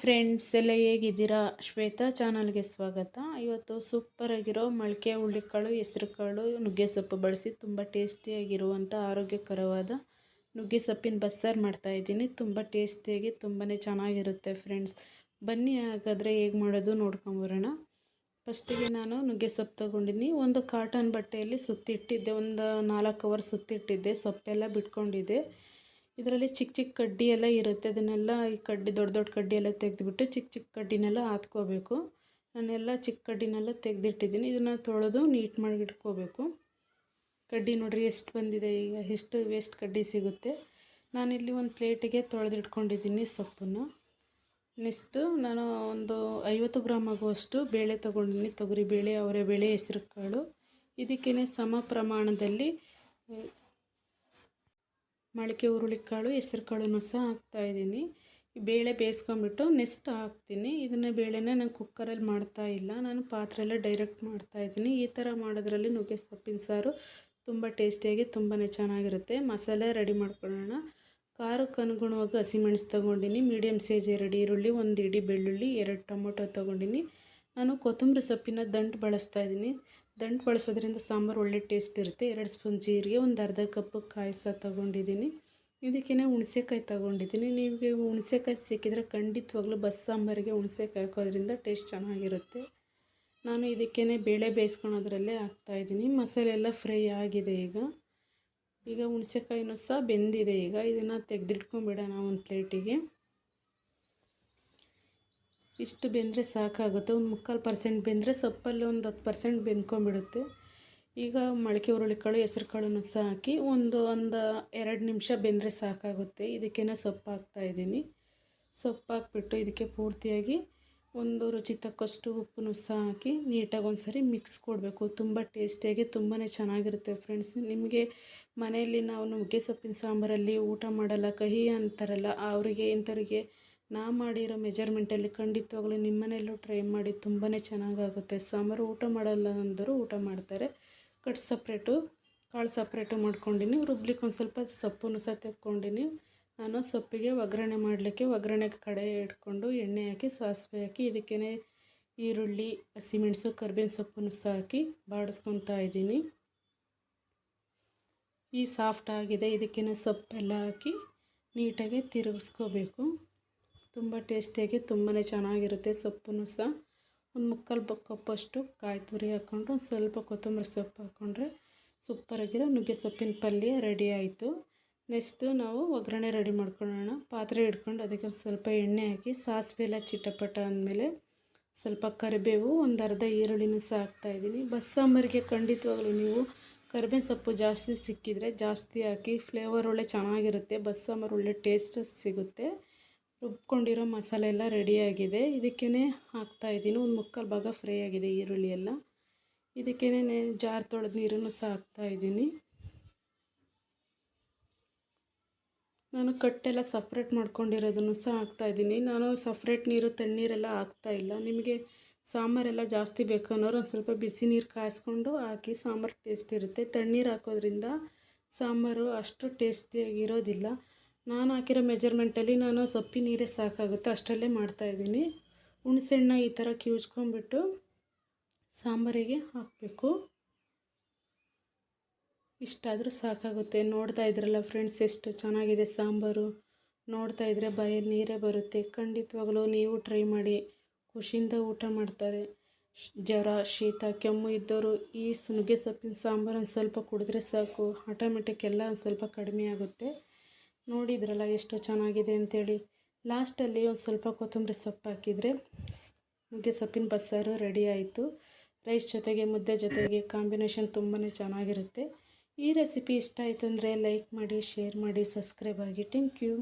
Friends ಎಲ್ಲ ಹೇಗಿದ್ದೀರಾ? ಶ್ವೇತಾ ಚಾನಲ್ಗೆ ಸ್ವಾಗತ. ಇವತ್ತು ಸೂಪರಾಗಿರೋ ಮೊಳಕೆ ಹುಳ್ಳಿಕಾಳು ಹೆಸರುಕಾಳು ನುಗ್ಗೆ ಸೊಪ್ಪು ಬಳಸಿ ತುಂಬ ಟೇಸ್ಟಿಯಾಗಿರುವಂಥ ಆರೋಗ್ಯಕರವಾದ ನುಗ್ಗೆ ಸೊಪ್ಪಿನ ಬಸ್ಸಾರು ಮಾಡ್ತಾಯಿದ್ದೀನಿ ತುಂಬ ಟೇಸ್ಟಿಯಾಗಿ ತುಂಬಾ ಚೆನ್ನಾಗಿರುತ್ತೆ ಫ್ರೆಂಡ್ಸ್ ಬನ್ನಿ ಹಾಗಾದರೆ ಹೇಗೆ ಮಾಡೋದು ನೋಡ್ಕೊಂಬರೋಣ ಫಸ್ಟಿಗೆ ನಾನು ನುಗ್ಗೆ ಸೊಪ್ಪು ತೊಗೊಂಡಿದ್ದೀನಿ. ಒಂದು ಕಾಟನ್ ಬಟ್ಟೆಯಲ್ಲಿ ಸುತ್ತಿಟ್ಟಿದ್ದೆ. ಒಂದು ನಾಲ್ಕು ಅವರ್ ಸುತ್ತಿಟ್ಟಿದ್ದೆ. ಸೊಪ್ಪೆಲ್ಲ ಬಿಟ್ಕೊಂಡಿದ್ದೆ. ಇದರಲ್ಲಿ ಚಿಕ್ಕ ಚಿಕ್ಕ ಕಡ್ಡಿ ಎಲ್ಲ ಇರುತ್ತೆ. ಅದನ್ನೆಲ್ಲ ಈ ಕಡ್ಡಿ ದೊಡ್ಡ ದೊಡ್ಡ ಕಡ್ಡಿ ಎಲ್ಲ ತೆಗೆದುಬಿಟ್ಟು ಚಿಕ್ಕ ಚಿಕ್ಕ ಕಡ್ಡಿನೆಲ್ಲ ಹಾತ್ಕೋಬೇಕು ನಾನೆಲ್ಲ ಚಿಕ್ಕ ಕಡ್ಡಿನೆಲ್ಲ ತೆಗೆದಿಟ್ಟಿದ್ದೀನಿ. ಇದನ್ನು ತೊಳೆದು ನೀಟ್ ಮಾಡಿ ಇಟ್ಕೋಬೇಕು. ಕಡ್ಡಿ ನೋಡಿರಿ ಎಷ್ಟು ಬಂದಿದೆ ಈಗ. ಎಷ್ಟು ವೇಸ್ಟ್ ಕಡ್ಡಿ ಸಿಗುತ್ತೆ. ನಾನಿಲ್ಲಿ ಒಂದು ಪ್ಲೇಟಿಗೆ ತೊಳೆದಿಟ್ಕೊಂಡಿದ್ದೀನಿ ಸೊಪ್ಪನ್ನು. ನೆಕ್ಸ್ಟು ನಾನು ಒಂದು ಐವತ್ತು ಗ್ರಾಮ್ ಆಗುವಷ್ಟು ಬೇಳೆ ತೊಗೊಂಡಿದ್ದೀನಿ. ತೊಗರಿ ಬೇಳೆ ಅವರೇ ಬೇಳೆ ಹೆಸರು ಕಾಳು ಇದಕ್ಕೇ ಸಮ ಪ್ರಮಾಣದಲ್ಲಿ ಮೊಳಕೆ ಹುರುಳಿಕಾಳು ಹೆಸ್ರು ಕಾಳನ್ನು ಸಹ ಹಾಕ್ತಾಯಿದ್ದೀನಿ ಬೇಳೆ ಬೇಯಿಸ್ಕೊಂಬಿಟ್ಟು ನೆಕ್ಸ್ಟ್ ಹಾಕ್ತೀನಿ. ಇದನ್ನು ಬೇಳೆನ ನಾನು ಕುಕ್ಕರಲ್ಲಿ ಮಾಡ್ತಾ ಇಲ್ಲ. ನಾನು ಪಾತ್ರೆಯಲ್ಲೇ ಡೈರೆಕ್ಟ್ ಮಾಡ್ತಾಯಿದ್ದೀನಿ ಈ ಥರ ಮಾಡೋದ್ರಲ್ಲಿ ನುಗ್ಗೆ ಸೊಪ್ಪಿನ ಸಾರು ತುಂಬ ಟೇಸ್ಟಿಯಾಗಿ ತುಂಬಾ ಚೆನ್ನಾಗಿರುತ್ತೆ. ಮಸಾಲೆ ರೆಡಿ ಮಾಡ್ಕೊಳ್ಳೋಣ. ಖಾರಕ್ಕೆ ಅನುಗುಣವಾಗಿ ಹಸಿಮೆಣಸು ತೊಗೊಂಡಿನಿ. ಮೀಡಿಯಮ್ ಸೈಜ್ ಎರಡು ಈರುಳ್ಳಿ, ಒಂದು ಇಡೀ ಬೆಳ್ಳುಳ್ಳಿ, ಎರಡು ಟೊಮೊಟೊ ತೊಗೊಂಡಿನಿ. ನಾನು ಕೊತ್ತಂಬರಿ ಸೊಪ್ಪಿನ ದಂಟು ಬಳಸ್ತಾ ಇದ್ದೀನಿ. ದಂಟು ಬಳಸೋದ್ರಿಂದ ಸಾಂಬಾರು ಒಳ್ಳೆ ಟೇಸ್ಟ್ ಇರುತ್ತೆ. ಎರಡು ಸ್ಪೂನ್ ಜೀರಿಗೆ, ಒಂದು ಅರ್ಧ ಕಪ್ಪು ಕಾಯಿಸ ಸಹ ತೊಗೊಂಡಿದ್ದೀನಿ. ಇದಕ್ಕೇ ಹುಣಸೆಕಾಯಿ ತೊಗೊಂಡಿದ್ದೀನಿ. ನಿಮಗೆ ಹುಣಸೆಕಾಯಿ ಸಿಕ್ಕಿದ್ರೆ ಖಂಡಿತವಾಗ್ಲೂ ಬಸ್ ಸಾಂಬಾರಿಗೆ ಹುಣಸೆಕಾಯಿ ಹಾಕೋದ್ರಿಂದ ಟೇಸ್ಟ್ ಚೆನ್ನಾಗಿರುತ್ತೆ. ನಾನು ಇದಕ್ಕೇ ಬೇಳೆ ಬೇಯಿಸ್ಕೊಳೋದ್ರಲ್ಲೇ ಹಾಕ್ತಾಯಿದ್ದೀನಿ ಮಸಾಲೆ ಎಲ್ಲ ಫ್ರೈ ಆಗಿದೆ ಈಗ. ಈಗ ಹುಣಸೆಕಾಯಿನೂ ಸಹ ಬೆಂದಿದೆ ಈಗ. ಇದನ್ನು ತೆಗೆದಿಟ್ಕೊಂಬಿಡೋಣ ಒಂದು ಪ್ಲೇಟಿಗೆ. ಇಷ್ಟು ಬೆಂದರೆ ಸಾಕಾಗುತ್ತೆ. ಒಂದು ಮುಕ್ಕಾಲು ಪರ್ಸೆಂಟ್ ಬೆಂದರೆ ಸೊಪ್ಪಲ್ಲಿ ಒಂದು ಹತ್ತು ಪರ್ಸೆಂಟ್ ಬೆಂದ್ಕೊಂಡ್ಬಿಡುತ್ತೆ. ಈಗ ಮೊಳಕೆ ಹುರುಳಿಕಾಳು ಹೆಸರು ಕಾಳನ್ನು ಸಹ ಹಾಕಿ ಒಂದು ಒಂದು ಎರಡು ನಿಮಿಷ ಬೆಂದರೆ ಸಾಕಾಗುತ್ತೆ. ಇದಕ್ಕೇನೆ ಸೊಪ್ಪು ಹಾಕ್ತಾಯಿದ್ದೀನಿ ಸೊಪ್ಪು ಹಾಕ್ಬಿಟ್ಟು ಇದಕ್ಕೆ ಪೂರ್ತಿಯಾಗಿ ಒಂದು ರುಚಿ ತಕ್ಕಷ್ಟು ಉಪ್ಪನ್ನು ಸಹ ಹಾಕಿ ನೀಟಾಗಿ ಒಂದು ಸರಿ ಮಿಕ್ಸ್ ಕೊಡಬೇಕು. ತುಂಬ ಟೇಸ್ಟಿಯಾಗಿ ತುಂಬಾ ಚೆನ್ನಾಗಿರುತ್ತೆ ಫ್ರೆಂಡ್ಸ್. ನಿಮಗೆ ಮನೆಯಲ್ಲಿ ನಾವು ನುಗ್ಗೆ ಸೊಪ್ಪಿನ ಸಾಂಬಾರಲ್ಲಿ ಊಟ ಮಾಡಲ್ಲ, ಕಹಿ ಅಂತಾರಲ್ಲ, ಅವರಿಗೆ, ಇಂಥವ್ರಿಗೆ ನಾ ಮಾಡಿರೋ ಮೆಜರ್ಮೆಂಟಲ್ಲಿ ಖಂಡಿತವಾಗ್ಲೂ ನಿಮ್ಮ ಮನೆಯಲ್ಲೂ ಟ್ರೈ ಮಾಡಿ ತುಂಬಾ ಚೆನ್ನಾಗಾಗುತ್ತೆ. ಸಾಂಬಾರು ಊಟ ಮಾಡಲ್ಲ ಅಂದರೂ ಊಟ ಮಾಡ್ತಾರೆ. ಕಟ್ ಸಪ್ರೇಟು ಕಾಳು ಸಪ್ರೇಟು ಮಾಡ್ಕೊಂಡಿನಿ. ರುಬ್ಲಿಕ್ಕೆ ಒಂದು ಸ್ವಲ್ಪ ಸೊಪ್ಪನ್ನು ಸಹ ತೆಕ್ಕೊಂಡಿನಿ. ನಾನು ಸೊಪ್ಪಿಗೆ ಒಗ್ಗರಣೆ ಮಾಡಲಿಕ್ಕೆ ಒಗ್ಗರಣೆಗೆ ಕಡೆ ಇಟ್ಕೊಂಡು ಎಣ್ಣೆ ಹಾಕಿ, ಸಾಸಿವೆ ಹಾಕಿ ಇದಕ್ಕೇ ಈರುಳ್ಳಿ, ಹಸಿಮೆಣಸು, ಕರ್ಬೇವಿನ ಸೊಪ್ಪನ್ನು ಸಹ ಹಾಕಿ ಬಾಡಿಸ್ಕೊತಾ ಇದ್ದೀನಿ. ಈ ಸಾಫ್ಟ್ ಆಗಿದೆ. ಇದಕ್ಕೇ ಸೊಪ್ಪೆಲ್ಲ ಹಾಕಿ ನೀಟಾಗಿ ತಿರುಗಿಸ್ಕೋಬೇಕು. ತುಂಬ ಟೇಸ್ಟಿಯಾಗಿ ತುಂಬಾ ಚೆನ್ನಾಗಿರುತ್ತೆ ಸೊಪ್ಪು ಸಹ. ಒಂದು ಮುಕ್ಕಾಲು ಕಪ್ಪಷ್ಟು ಕಾಯಿ ತುರಿ ಹಾಕ್ಕೊಂಡು ಒಂದು ಸ್ವಲ್ಪ ಕೊತ್ತಂಬರಿ ಸೊಪ್ಪು ಹಾಕ್ಕೊಂಡ್ರೆ ಸೂಪರಾಗಿರೋ ನುಗ್ಗೆ ಸೊಪ್ಪಿನ ಪಲ್ಯ ರೆಡಿ ಆಯಿತು. ನೆಕ್ಸ್ಟು ನಾವು ಒಗ್ಗರಣೆ ರೆಡಿ ಮಾಡ್ಕೊಳ್ಳೋಣ. ಪಾತ್ರೆ ಹಿಡ್ಕೊಂಡು ಅದಕ್ಕೆ ಒಂದು ಸ್ವಲ್ಪ ಎಣ್ಣೆ ಹಾಕಿ ಸಾಸಿವೆ ಎಲ್ಲ ಚಿಟಪಟ ಅಂದಮೇಲೆ ಸ್ವಲ್ಪ ಕರಿಬೇವು, ಒಂದು ಅರ್ಧ ಈರುಳ್ಳಿನೂ ಸಹ ಹಾಕ್ತಾಯಿದ್ದೀನಿ ಬಸ್ ಖಂಡಿತವಾಗಲೂ ನೀವು ಕರಿಬೇವು ಸೊಪ್ಪು ಜಾಸ್ತಿ ಸಿಕ್ಕಿದರೆ ಜಾಸ್ತಿ ಹಾಕಿ ಫ್ಲೇವರ್ ಒಳ್ಳೆ ಚೆನ್ನಾಗಿರುತ್ತೆ ಬಸ್ ಸಾಂಬಾರು ಒಳ್ಳೆ ಟೇಸ್ಟ್ ಸಿಗುತ್ತೆ. ರುಬ್ಕೊಂಡಿರೋ ಮಸಾಲೆ ಎಲ್ಲ ರೆಡಿಯಾಗಿದೆ ಇದಕ್ಕೇ ಹಾಕ್ತಾಯಿದ್ದೀನಿ ಒಂದು ಮುಕ್ಕಾಲು ಭಾಗ ಫ್ರೈ ಆಗಿದೆ ಈರುಳ್ಳಿ ಎಲ್ಲ. ಇದಕ್ಕೇ ಜಾರ್ ತೊಳೆದ ನೀರನ್ನು ಸಹ ಹಾಕ್ತಾ ಇದ್ದೀನಿ. ನಾನು ಕಟ್ಟೆಲ್ಲ ಸಪ್ರೇಟ್ ಮಾಡ್ಕೊಂಡಿರೋದನ್ನು ಸಹ ಹಾಕ್ತಾ ಇದ್ದೀನಿ. ನಾನು ಸಪ್ರೇಟ್ ನೀರು, ತಣ್ಣೀರೆಲ್ಲ ಹಾಕ್ತಾಯಿಲ್ಲ ನಿಮಗೆ ಸಾಂಬಾರೆಲ್ಲ ಜಾಸ್ತಿ ಬೇಕು ಅನ್ನೋರು ಒಂದು ಸ್ವಲ್ಪ ಬಿಸಿ ನೀರು ಕಾಯಿಸ್ಕೊಂಡು ಹಾಕಿ ಸಾಂಬಾರು ಟೇಸ್ಟ್ ಇರುತ್ತೆ. ತಣ್ಣೀರು ಹಾಕೋದ್ರಿಂದ ಸಾಂಬಾರು ಅಷ್ಟು ಟೇಸ್ಟಿಯಾಗಿರೋದಿಲ್ಲ ನಾನು ಹಾಕಿರೋ ಮೆಜರ್ಮೆಂಟಲ್ಲಿ ನಾನು ಸೊಪ್ಪಿ ನೀರೇ ಸಾಕಾಗುತ್ತೆ, ಅಷ್ಟರಲ್ಲೇ ಮಾಡ್ತಾಯಿದ್ದೀನಿ ಹುಣಸೆಣ್ಣ ಈ ಥರ ಕಿವುಚ್ಕೊಂಡ್ಬಿಟ್ಟು ಸಾಂಬಾರಿಗೆ ಹಾಕಬೇಕು. ಇಷ್ಟಾದರೂ ಸಾಕಾಗುತ್ತೆ. ನೋಡ್ತಾ ಇದ್ರಲ್ಲ ಫ್ರೆಂಡ್ಸ್, ಎಷ್ಟು ಚೆನ್ನಾಗಿದೆ ಸಾಂಬಾರು. ನೋಡ್ತಾ ಇದ್ರೆ ಬಾಯಲ್ಲಿ ನೀರೇ ಬರುತ್ತೆ. ಖಂಡಿತವಾಗಲೂ ನೀವು ಟ್ರೈ ಮಾಡಿ. ಖುಷಿಯಿಂದ ಊಟ ಮಾಡ್ತಾರೆ. ಜ್ವರ, ಶೀತ, ಕೆಮ್ಮು ಇದ್ದವರು ಈ ನುಗ್ಗೆ ಸೊಪ್ಪಿನ ಸಾಂಬಾರು ಒಂದು ಸ್ವಲ್ಪ ಕುಡಿದ್ರೆ ಸಾಕು. ಆಟೋಮೆಟಿಕ್ ಎಲ್ಲ ಒಂದು ಸ್ವಲ್ಪ ಕಡಿಮೆ ಆಗುತ್ತೆ. ನೋಡಿದ್ರಲ್ಲ ಎಷ್ಟು ಚೆನ್ನಾಗಿದೆ ಅಂಥೇಳಿ ಲಾಸ್ಟಲ್ಲಿ ಒಂದು ಸ್ವಲ್ಪ ಕೊತ್ತಂಬರಿ ಸೊಪ್ಪು ಹಾಕಿದರೆ ನುಗ್ಗೆ ಸೊಪ್ಪಿನ ಬಸ್ಸಾರು ರೆಡಿ ಆಯಿತು. ರೈಸ್ ಜೊತೆಗೆ ಮುದ್ದೆ ಜೊತೆಗೆ ಕಾಂಬಿನೇಷನ್ ತುಂಬಾ ಚೆನ್ನಾಗಿರುತ್ತೆ. ಈ ರೆಸಿಪಿ ಇಷ್ಟ ಆಯಿತು ಅಂದರೆ ಲೈಕ್ ಮಾಡಿ, ಶೇರ್ ಮಾಡಿ, ಸಬ್ಸ್ಕ್ರೈಬ್ ಆಗಿ. Thank you.